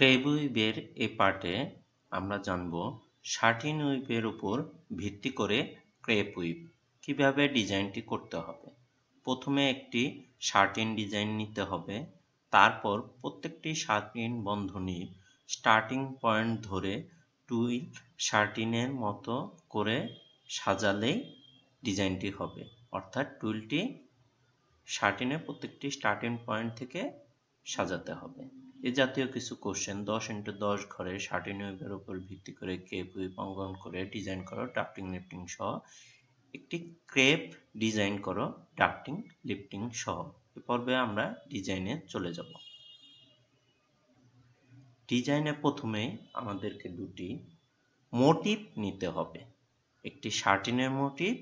Crab উইবের এ পার্টে আমরা জানব শার্টিন উইবের উপর ভিত্তি করে ক্রেপ উইব কীভাবে ডিজাইনটি করতে হবে। প্রথমে একটি শার্টিন ডিজাইন নিতে হবে, তারপর প্রত্যেকটি শার্টিন বন্ধনীর স্টার্টিং পয়েন্ট ধরে টুই শার্টিনের মতো করে সাজালেই ডিজাইনটি হবে। অর্থাৎ টুইলটি শার্টিনের প্রত্যেকটি স্টার্টিং পয়েন্ট থেকে সাজাতে হবে। এ জাতীয় কিছু কোশ্চেন দশ ইন্টু দশ ঘরে শার্টিন ওয়েবের উপর ভিত্তি করে কেপ অঙ্কন করে ডিজাইন করো ডাফটিং লিফটিং সহ। একটি ক্রেপ ডিজাইন করো ডাফটিং লিফটিং সহ। এ পর্বে আমরা ডিজাইনে চলে যাব। ডিজাইনে প্রথমে আমাদেরকে দুটি মোটিভ নিতে হবে। একটি শার্টিনের মোটিভ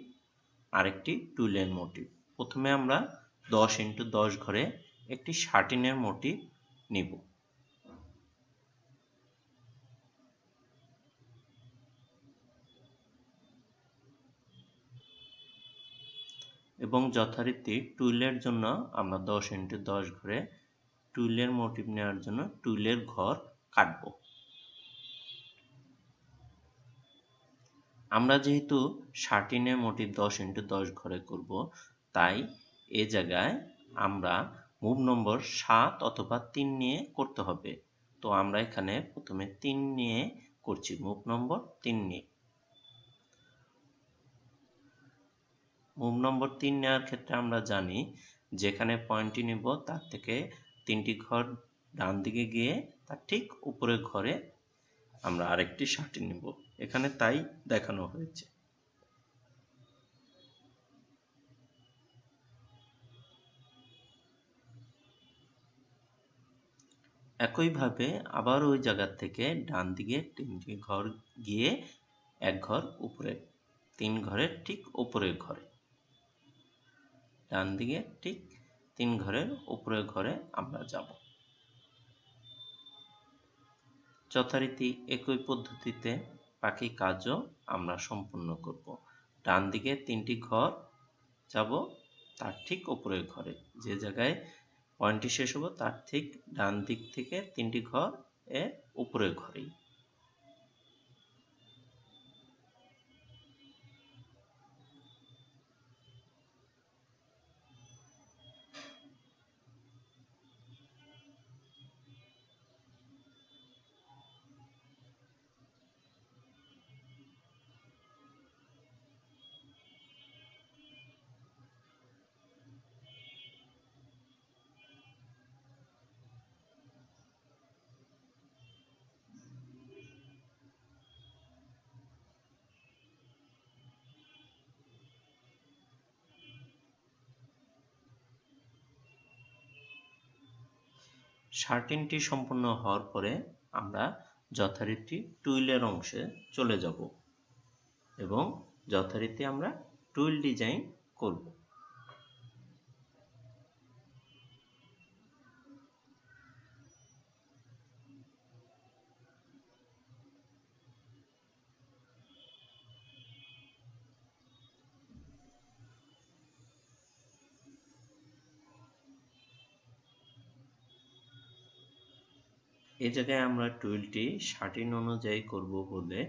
আর একটি টুলের মোটিভ প্রথমে আমরা দশ ইন্টু দশ ঘরে একটি শার্টিনের মোটিভ নিব। এবং যথারীতি টুইলের জন্য আমরা দশ ইন্টু দশ ঘরে টুইলের মোটিভ নেওয়ার জন্য টুইলের ঘর কাটব। আমরা যেহেতু শার্টিনের মোটিভ দশ ইন্টু দশ ঘরে করব, তাই এ জায়গায় আমরা মুভ নম্বর সাত অথবা তিন নিয়ে করতে হবে। তো আমরা এখানে প্রথমে তিন নিয়ে করছি মুভ নম্বর তিন নিয়ে। মুভ নম্বর তিন নেওয়ার ক্ষেত্রে আমরা জানি যেখানে পয়েন্টটি নিব তার থেকে তিনটি ঘর ডান দিকে গিয়ে তার ঠিক উপরের ঘরে আমরা আরেকটি শার্টি নিব। এখানে তাই দেখানো হয়েছে। একইভাবে আবার ওই জায়গার থেকে ডান দিকে তিনটি ঘর গিয়ে এক ঘর উপরে, তিন ঘরের ঠিক উপরের ঘরে। ডান দিকে ঠিক তিন ঘরের উপরের ঘরে আমরা যাব। যথারীতি একই পদ্ধতিতে বাকি কাজও আমরা সম্পূর্ণ করব। ডান দিকে তিনটি ঘর, যাব তার ঠিক উপরের ঘরে। যে জায়গায় পয়েন্টটি শেষ হব। তার ঠিক ডান দিক থেকে তিনটি ঘর এ উপরের ঘরেই। শার্টিনটি সম্পূর্ণ হওয়ার পরে আমরা যথারীতি টুইলের অংশে চলে যাব এবং যথারীতি আমরা টুইল ডিজাইন করব। এই জায়গায় আমরা টুলটি শার্টিন অনুযায়ী করব বলে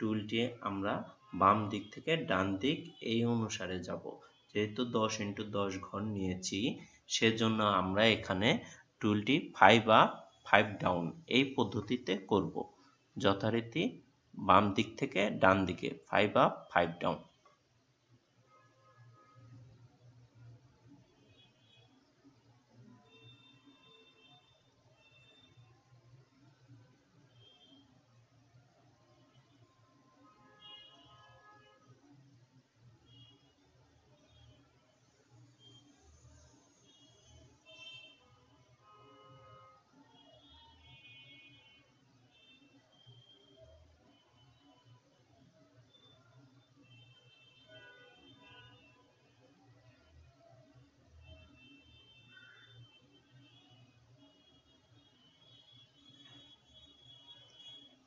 টুলটি আমরা বাম দিক থেকে ডান দিক এই অনুসারে যাব। যেহেতু দশ ইন্টু দশ ঘর নিয়েছি, সেজন্য আমরা এখানে টুলটি ফাইভ আপ ফাইভ ডাউন এই পদ্ধতিতে করব। যথারীতি বাম দিক থেকে ডান দিকে ফাইভ আপ ফাইভ ডাউন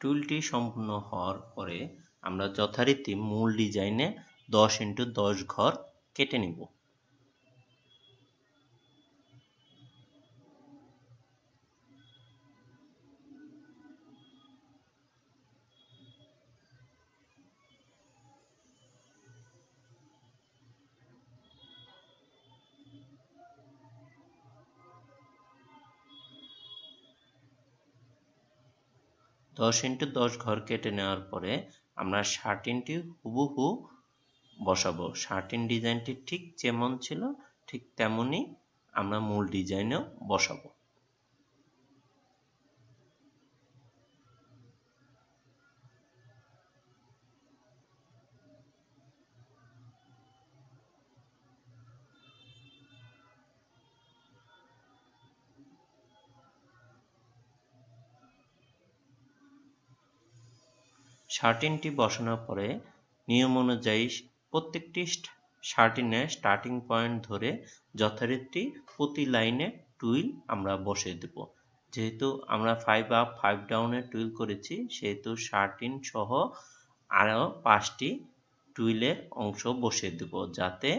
টুলটি সম্পূর্ণ হওয়ার পরে আমরা যথারীতি মূল ডিজাইনে দশ ইন্টু দশ ঘর কেটে নিব। দশ ইন্টু দশ ঘর কেটে নেওয়ার পরে আমরা ইন্টু হুবহু বসাবো। শার্টিন ডিজাইনটি ঠিক যেমন ছিল, ঠিক তেমনই আমরা মূল ডিজাইনেও বসাবো। শার্টিনটি বসানোর পরে নিয়ম অনুযায়ী প্রত্যেকটি শার্টিনের স্টার্টিং পয়েন্ট ধরে যথারীতি প্রতি লাইনে টুইল আমরা বসিয়ে দেব। যেহেতু আমরা ফাইভ আপ ফাইভ ডাউনে টুইল করেছি, সেহেতু শার্টিন সহ আরও পাঁচটি টুইলের অংশ বসিয়ে দেব যাতে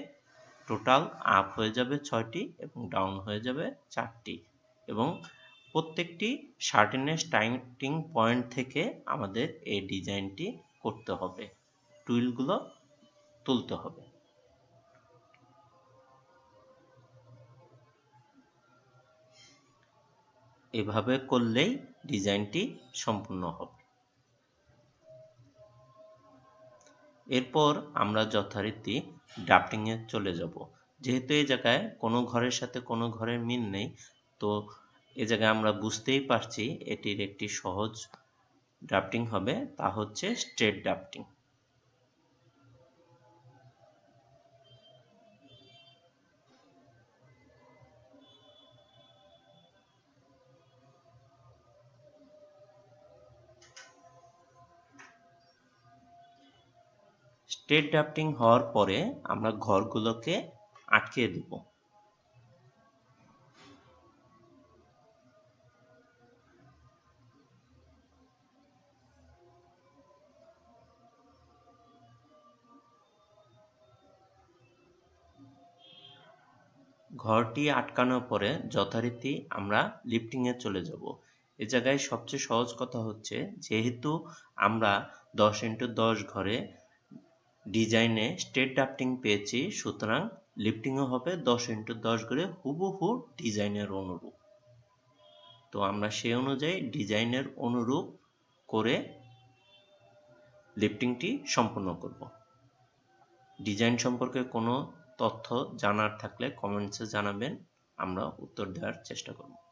টোটাল আপ হয়ে যাবে ছয়টি এবং ডাউন হয়ে যাবে চারটি এবং প্রত্যেকটি শার্টিনের স্টার্টিং পয়েন্ট থেকে আমাদের এই ডিজাইনটি করতে হবে। টুইলগুলো তুলতে হবে। এভাবে করলেই ডিজাইনটি সম্পূর্ণ হবে। এরপর আমরা যথারীতি ডাফটিংয়ে চলে যাব। যেহেতু এই জায়গায় কোনো ঘরের সাথে কোনো ঘরের মিল নেই, তো এ জায়গায় আমরা বুঝতেই পারছি এটির একটি সহজ ড্রাফটিং হবে, তা হচ্ছে স্ট্রেট ড্রাফটিং স্টেট ড্রাফটিং হওয়ার পরে আমরা ঘরগুলোকে আটকে দেব। ঘরটি আটকানোর পরে যথারীতি আমরা লিফটিংয়ে চলে যাব। এ জায়গায় সবচেয়ে সহজ কথা হচ্ছে, যেহেতু আমরা দশ ইন্টু দশ ঘরে ডিজাইনে স্টেট ডাফটিং পেয়েছি, সুতরাং লিফটিংও হবে দশ ইন্টু দশ ঘরে হুবহু ডিজাইনের অনুরূপ। তো আমরা সেই অনুযায়ী ডিজাইনের অনুরূপ করে লিফটিংটি সম্পূর্ণ করব। ডিজাইন সম্পর্কে কোনো তথ্য জানার থাকলে কমেন্টসে জানাবেন আমরা উত্তর দেওয়ার চেষ্টা করব।